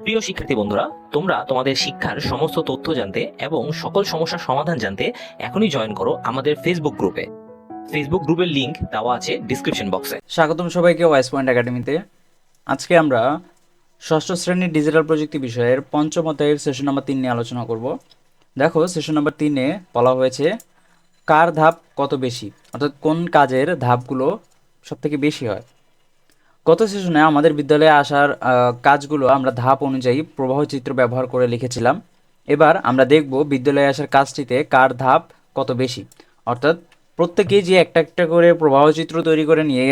প্রিয় শিক্ষার্থী বন্ধুরা, তোমরা তোমাদের শিক্ষার সমস্ত তথ্য জানতে এবং সকল সমস্যার সমাধান জানতে এখনই জয়েন করো আমাদের ফেসবুক গ্রুপে ফেসবুক গ্রুপের লিংক দেওয়া আছে ডিসক্রিপশন বক্সে স্বাগতম সবাইকে ওয়াইস পয়েন্ট একাডেমিতে আজকে আমরা ষষ্ঠ শ্রেণির ডিজিটাল প্রযুক্তি বিষয়ের পঞ্চম অধ্যায়ের সেশন নাম্বার তিন নিয়ে আলোচনা করব। দেখো সেশন নাম্বার তিনে বলা হয়েছে, কার ধাপ কত বেশি? অর্থাৎ কোন কাজের ধাপগুলো সব থেকে বেশি হয়? গত সেশনে আমাদের বিদ্যালয়ে আসার কাজগুলো আমরা ধাপ অনুযায়ী প্রবাহ চিত্র ব্যবহার করে লিখেছিলাম। এবার আমরা দেখব বিদ্যালয়ে আসার কাজটিতে কার ধাপ কত বেশি। অর্থাৎ প্রত্যেকেই যে একটা একটা করে প্রবাহ চিত্র তৈরি করে নিয়ে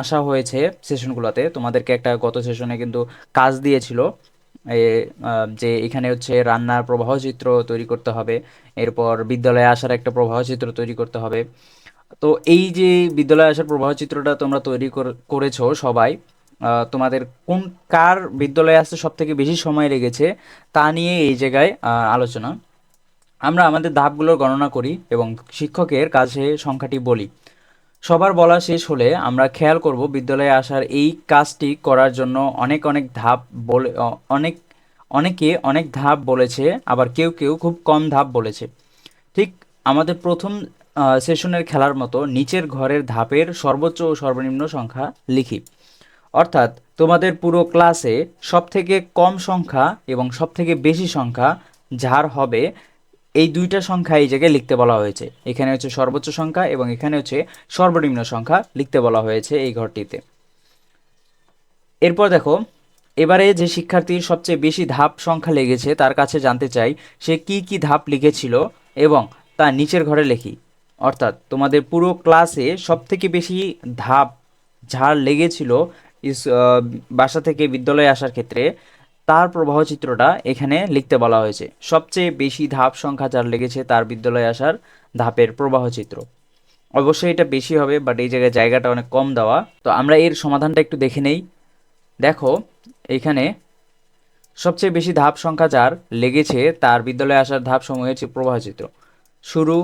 আসা হয়েছে সেশনগুলোতে তোমাদেরকে একটা গত সেশনে কিন্তু কাজ দিয়েছিল। যে এখানে হচ্ছে রান্নার প্রবাহ চিত্র তৈরি করতে হবে, এরপর বিদ্যালয়ে আসার একটা প্রবাহ চিত্র তৈরি করতে হবে। তো এই যে বিদ্যালয়ে আসার প্রবাহ চিত্রটা তোমরা তৈরি কর- করেছ সবাই তোমাদের কোন, কার বিদ্যালয়ে আসতে সব থেকে বেশি সময় লেগেছে তা নিয়ে এই জায়গায় আলোচনা। আমরা আমাদের ধাপগুলোর গণনা করি এবং শিক্ষকের কাছে সংখ্যাটি বলি। সবার বলা শেষ হলে আমরা খেয়াল করব বিদ্যালয়ে আসার এই কাজটি করার জন্য অনেক অনেক ধাপ বলে অনেক, অনেকে অনেক ধাপ বলেছে, আবার কেউ কেউ খুব কম ধাপ বলেছে। ঠিক আমাদের প্রথম সেশনের খেলার মতো নিচের ঘরের ধাপের সর্বোচ্চ ও সর্বনিম্ন সংখ্যা লিখি। অর্থাৎ তোমাদের পুরো ক্লাসে সবথেকে কম সংখ্যা এবং সবথেকে বেশি সংখ্যা যার হবে এই দুইটা সংখ্যা এই জায়গায় লিখতে বলা হয়েছে। এখানে হচ্ছে সর্বোচ্চ সংখ্যা এবং এখানে হচ্ছে সর্বনিম্ন সংখ্যা লিখতে বলা হয়েছে এই ঘরটিতে। এরপর দেখো, এবারে যে শিক্ষার্থীর সবচেয়ে বেশি ধাপ সংখ্যা লেগেছে তার কাছে জানতে চাই, সে কি কি ধাপ লিখেছিল এবং তা নিচের ঘরে লেখি। অর্থাৎ তোমাদের পুরো ক্লাসে সবথেকে বেশি ধাপ যার লেগেছিল বাসা থেকে বিদ্যালয়ে আসার ক্ষেত্রে, তার প্রবাহ চিত্রটা এখানে লিখতে বলা হয়েছে। সবচেয়ে বেশি ধাপ সংখ্যা যার লেগেছে তার বিদ্যালয়ে আসার ধাপের প্রবাহ চিত্র অবশ্যই এটা বেশি হবে বাট এই জায়গায় জায়গাটা অনেক কম দেওয়া। তো আমরা এর সমাধানটা একটু দেখে নেই। দেখো, এখানে সবচেয়ে বেশি ধাপ সংখ্যা যার লেগেছে তার বিদ্যালয়ে আসার ধাপ সমূহের চি- প্রবাহ চিত্র শুরু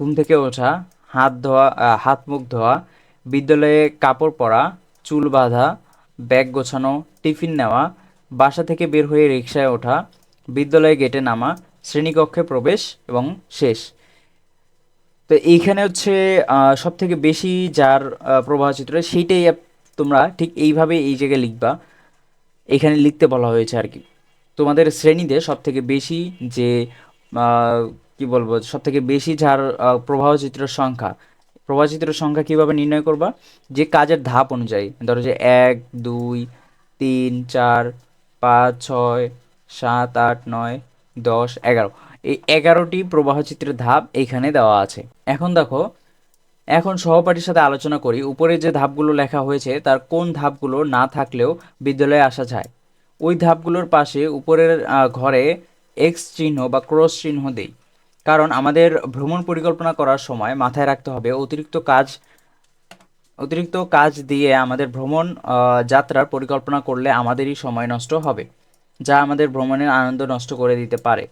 ঘুম থেকে ওঠা, হাত ধোয়া হাত মুখ ধোয়া, বিদ্যালয়ে কাপড় পরা, চুল বাঁধা, ব্যাগ গোছানো, টিফিন নেওয়া, বাসা থেকে বের হয়ে রিক্সায় ওঠা, বিদ্যালয়ে গেটে নামা, শ্রেণীকক্ষে প্রবেশ এবং শেষ। তো এইখানে হচ্ছে সব থেকে বেশি যার প্রবাহ চিত্র, সেইটাই তোমরা ঠিক এইভাবে এই জায়গায় লিখবা। এখানে লিখতে বলা হয়েছে আর কি। তোমাদের শ্রেণীতে সব থেকে বেশি যে কি বলব সব থেকে বেশি যার আহ, প্রবাহ চিত্রের সংখ্যা প্রবাহ চিত্রের সংখ্যা কীভাবে নির্ণয় করবা? যে কাজের ধাপ অনুযায়ী ধরো যে এক দুই তিন চার পাঁচ ছয় সাত আট নয় দশ এগারো এই এগারোটি প্রবাহ চিত্রের ধাপ এইখানে দেওয়া আছে। এখন দেখো এখন সহপাঠীর সাথে আলোচনা করি উপরে যে ধাপগুলো লেখা হয়েছে তার কোন ধাপগুলো না থাকলেও বিদ্যালয়ে আসা যায়। ওই ধাপগুলোর পাশে উপরের ঘরে এক্স চিহ্ন বা ক্রস চিহ্ন দেই। কারণ আমাদের ভ্রমণ পরিকল্পনা করার সময় মাথায় রাখতে হবে অতিরিক্ত কাজ অতিরিক্ত কাজ দিয়ে আমাদের ভ্রমণ যাত্রার পরিকল্পনা করলে আমাদেরই সময় নষ্ট হবে, যা আমাদের ভ্রমণের আনন্দ নষ্ট করে দিতে পারে।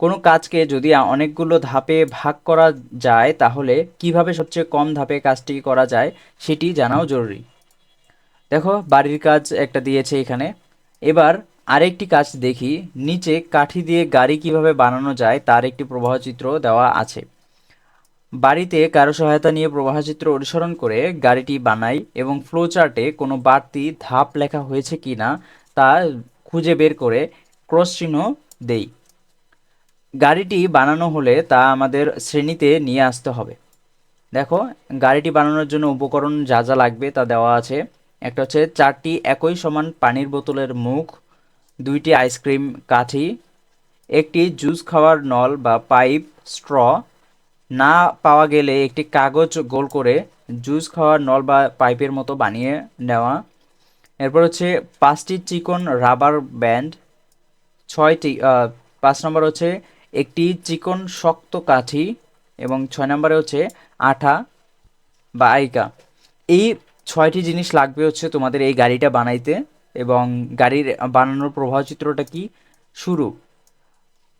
কোনো কাজকে যদি অনেকগুলো ধাপে ভাগ করা যায়, তাহলে কীভাবে সবচেয়ে কম ধাপে কাজটি করা যায় সেটি জানাও জরুরি। দেখো, বাড়ির কাজ একটা দিয়েছে এখানে। এবার আরেকটি কাজ দেখি, নিচে কাঠি দিয়ে গাড়ি কীভাবে বানানো যায় তার একটি প্রবাহচিত্র দেওয়া আছে। বাড়িতে কারও সহায়তা নিয়ে প্রবাহচিত্র অনুসরণ করে গাড়িটি বানাই এবং ফ্লো চার্টে কোনো বাড়তি ধাপ লেখা হয়েছে কি না তা খুঁজে বের করে ক্রস চিহ্ন দেই। গাড়িটি বানানো হলে তা আমাদের শ্রেণীতে নিয়ে আসতে হবে। দেখো, গাড়িটি বানানোর জন্য উপকরণ যা যা লাগবে তা দেওয়া আছে। একটা হচ্ছে চারটি একই সমান পানির বোতলের মুখ দুইটি আইসক্রিম কাঠি, একটি জুস খাওয়ার নল বা পাইপ স্ট্র না পাওয়া গেলে একটি কাগজ গোল করে জুস খাওয়ার নল বা পাইপের মতো বানিয়ে নেওয়া। এরপর হচ্ছে পাঁচটি চিকন রাবার ব্যান্ড ছয়টি পাঁচ নম্বর হচ্ছে একটি চিকন শক্ত কাঠি এবং ছয় নম্বরে হচ্ছে আঠা বা আইকা। এই ছয়টি জিনিস লাগবে হচ্ছে তোমাদের এই গাড়িটা বানাইতে। এবং গাড়ির বানানোর প্রবাহ চিত্রটা কি? শুরু।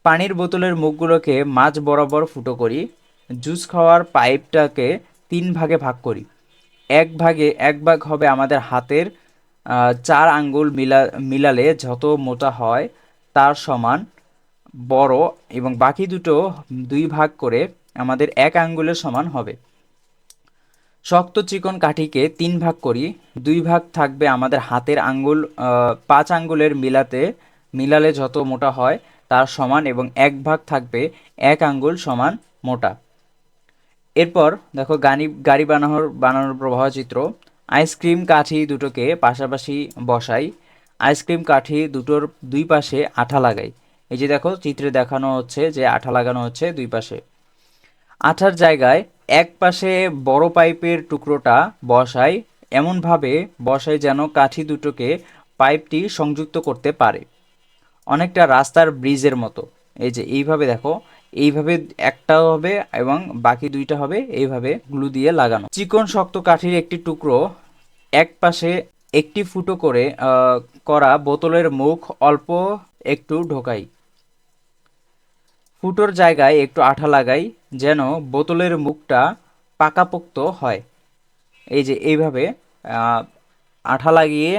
পানির বোতলের মুখগুলোকে মাঝ বরাবর ফুটো করি। জুস খাওয়ার পাইপটাকে তিন ভাগে ভাগ করি। এক ভাগে, এক ভাগ হবে আমাদের হাতের চার আঙ্গুল মিলা, মিলালে যত মোটা হয় তার সমান বড় এবং বাকি দুটো দুই ভাগ করে আমাদের এক আঙ্গুলের সমান হবে। শক্ত চিকন কাঠিকে তিন ভাগ করি, দুই ভাগ থাকবে আমাদের হাতের আঙ্গুল পাঁচ আঙ্গুলের মিলাতে, মিলালে যত মোটা হয় তার সমান এবং এক ভাগ থাকবে এক আঙ্গুল সমান মোটা। এরপর দেখো গাড়ি গাড়ি বানানোর বানানোর প্রবাহ চিত্র। আইসক্রিম কাঠি দুটোকে পাশাপাশি বসাই। আইসক্রিম কাঠি দুটোর দুই পাশে আঠা লাগাই। এই যে দেখো, চিত্রে দেখানো হচ্ছে যে আঠা লাগানো হচ্ছে দুই পাশে। আঠার জায়গায় এক পাশে বড় পাইপের টুকরোটা বসাই এমনভাবে বসাই যেন কাঠি দুটোকে পাইপটি সংযুক্ত করতে পারে। অনেকটা রাস্তার ব্রিজের মতো। এই যে এইভাবে দেখো, এইভাবে একটা হবে এবং বাকি দুইটা হবে এইভাবে গ্লু দিয়ে লাগানো। চিকন শক্ত কাঠির একটি টুকরো এক পাশে একটি ফুটো করে করা বোতলের মুখ অল্প একটু ঢোকাই। ফুটোর জায়গায় একটু আঠা লাগাই যেন বোতলের মুখটা পাকাপোক্ত হয়। এই যে এইভাবে আঠা লাগিয়ে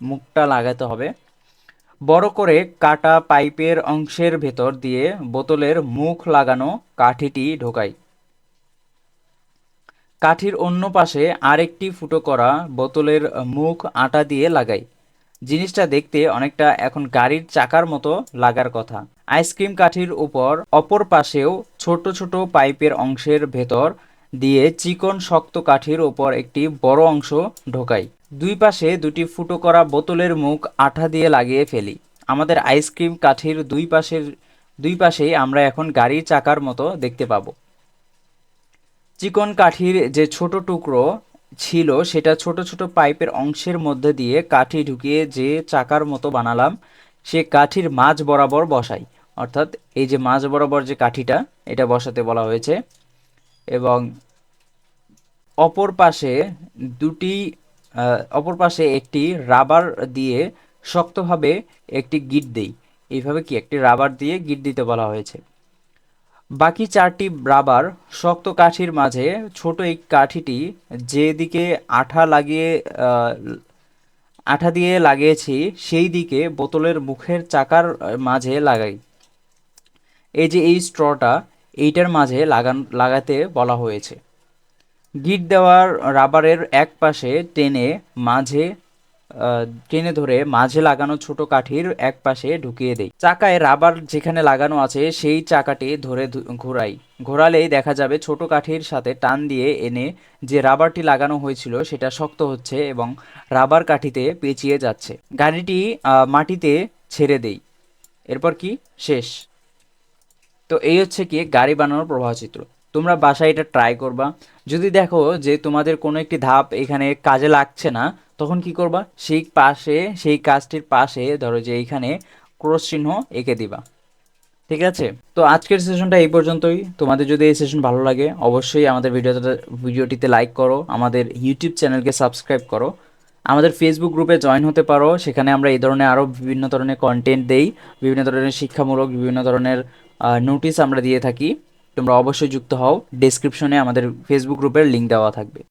মুখটা লাগাতে হবে। বড় করে কাটা পাইপের অংশের ভেতর দিয়ে বোতলের মুখ লাগানো কাঠিটি ঢোকাই। কাঠির অন্য পাশে আরেকটি ফুটো করা বোতলের মুখ আটা দিয়ে লাগাই। জিনিসটা দেখতে অনেকটা এখন গাড়ির চাকার মতো লাগার কথা। আইসক্রিম কাঠির উপর অপর পাশেও ছোট ছোট পাইপের অংশের ভেতর দিয়ে চিকন শক্ত কাঠির উপর একটি বড় অংশ ঢোকাই। দুই পাশে দুটি ফুটো করা বোতলের মুখ আঠা দিয়ে লাগিয়ে ফেলি। আমাদের আইসক্রিম কাঠির দুই পাশের, দুই পাশেই আমরা এখন গাড়ির চাকার মতো দেখতে পাবো। চিকন কাঠির যে ছোট টুকরো ছিল, সেটা ছোট ছোট পাইপের অংশের মধ্যে দিয়ে কাঠি ঢুকিয়ে যে চাকার মতো বানালাম, সে কাঠির মাঝ বরাবর বসাই। অর্থাৎ এই যে মাঝ বরাবর যে কাঠিটা, এটা বসাতে বলা হয়েছে। এবং অপর পাশে দুটি অপর পাশে একটি রাবার দিয়ে শক্তভাবে একটি গিট দেই। এইভাবে কি একটি রাবার দিয়ে গিট দিতে বলা হয়েছে? বাকি চারটি রাবার শক্ত কাঠির মাঝে, ছোট এই কাঠিটি যেদিকে আঠা লাগিয়ে আঠা দিয়ে লাগিয়েছি, সেই দিকে বোতলের মুখের চাকার মাঝে লাগাই। এই যে এই স্ট্রটা, এইটার মাঝে লাগান, লাগাতে বলা হয়েছে। গিট দেওয়ার রাবারের এক পাশে টেনে মাঝে টেনে ধরে মাঝে লাগানো ছোট কাঠির এক পাশে ঢুকিয়ে দেই। চাকায় রাবার যেখানে লাগানো আছে, সেই চাকাটি ধরে ঘোরাই। ঘোরালেই দেখা যাবে ছোট কাঠির সাথে টান দিয়ে এনে যে রাবারটি লাগানো হয়েছিল, সেটা শক্ত হচ্ছে এবং রাবার কাঠিতে পেঁচিয়ে যাচ্ছে। গাড়িটি মাটিতে ছেড়ে দেই। এরপর কি? শেষ। তো এই হচ্ছে কি গাড়ি বানানোর প্রবাহচিত্র। তোমরা বাসায় এটা ট্রাই করবা। যদি দেখো যে তোমাদের কোনো একটি ধাপ এখানে কাজে লাগছে না, তখন কি করবা? সেই পাশে, সেই কাজটির পাশে ধরো যে এইখানে ক্রস চিহ্ন এঁকে দিবা। ঠিক আছে? তো আজকের সেশনটা এই পর্যন্তই। তোমাদের যদি এই সেশন ভালো লাগে, অবশ্যই আমাদের ভিডিওটা, ভিডিওটিতে লাইক করো, আমাদের ইউটিউব চ্যানেলকে সাবস্ক্রাইব করো। আমাদের ফেসবুক গ্রুপে জয়েন হতে পারো। সেখানে আমরা এই ধরনের আরও বিভিন্ন ধরনের কন্টেন্ট দেই। বিভিন্ন ধরনের শিক্ষামূলক, বিভিন্ন ধরনের নোটিশ আমরা দিয়ে থাকি। তোমরা অবশ্যই যুক্ত হও। ডেসক্রিপশনে আমাদের ফেসবুক গ্রুপের লিঙ্ক দেওয়া থাকবে।